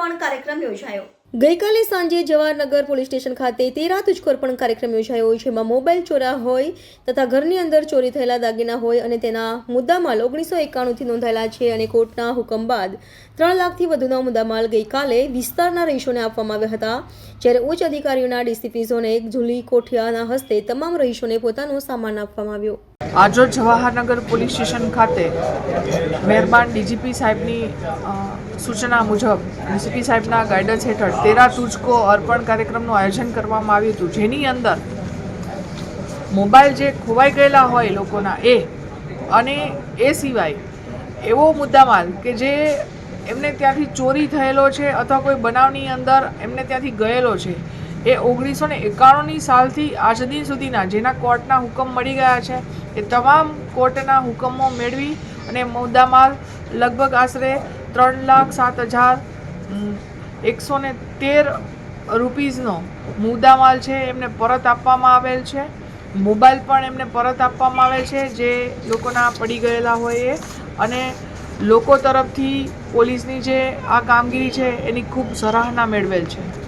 પણ કાર્યક્રમ યોજાયો. ગઈકાલે સાંજે જવાહરનગર પોલીસ સ્ટેશન ખાતે તેરા તુજકો અર્પણ કાર્યક્રમ યોજાયો જેમાં મોબાઈલ ચોરા હોય તથા ઘરની અંદર ચોરી થયેલા દાગીના હોય અને તેના મુદ્દામાલ ઓગણીસો એકાણુંથી નોંધાયેલા છે અને કોર્ટના હુકમ બાદ ત્રણ લાખથી વધુના મુદ્દામાલ ગઈકાલે વિસ્તારના રહીશોને આપવામાં આવ્યા હતા. જ્યારે ઉચ્ચ અધિકારીઓના ડીસીપી ઝોન એક જુલી કોઠિયાના હસ્તે તમામ રહીશોને પોતાનો સામાન આપવામાં આવ્યો. આજરોજ જવાહરનગર પોલીસ સ્ટેશન ખાતે મહેરબાન ડીજીપી સાહેબની સૂચના મુજબ ડીજીપી સાહેબના ગાઈડન્સ હેઠળ તેરા તુજકો અર્પણ કાર્યક્રમનું આયોજન કરવામાં આવ્યું હતું. જેની અંદર મોબાઈલ જે ખોવાઈ ગયેલા હોય લોકોના એ અને એ સિવાય એવો મુદ્દામાલ કે જે એમને ત્યાંથી ચોરી થયેલો છે અથવા કોઈ બનાવની અંદર એમને ત્યાંથી ગયેલો છે, એ ઓગણીસો ને એકાણુંની સાલથી આજ દિન સુધીના જેના કોર્ટના હુકમ મળી ગયા છે, એ તમામ કોર્ટના હુકમો મેળવી અને મુદ્દામાલ લગભગ આશરે ત્રણ લાખ સાત હજાર એકસો ને તેર રૂપીઝનો મુદ્દામાલ છે, એમને પરત આપવામાં આવેલ છે. મોબાઈલ પણ એમને પરત આપવામાં આવે છે, જે લોકોના પડી ગયેલા હોય એ. અને લોકો તરફથી પોલીસની જે આ કામગીરી છે, એની ખૂબ સરાહના મેળવેલ છે.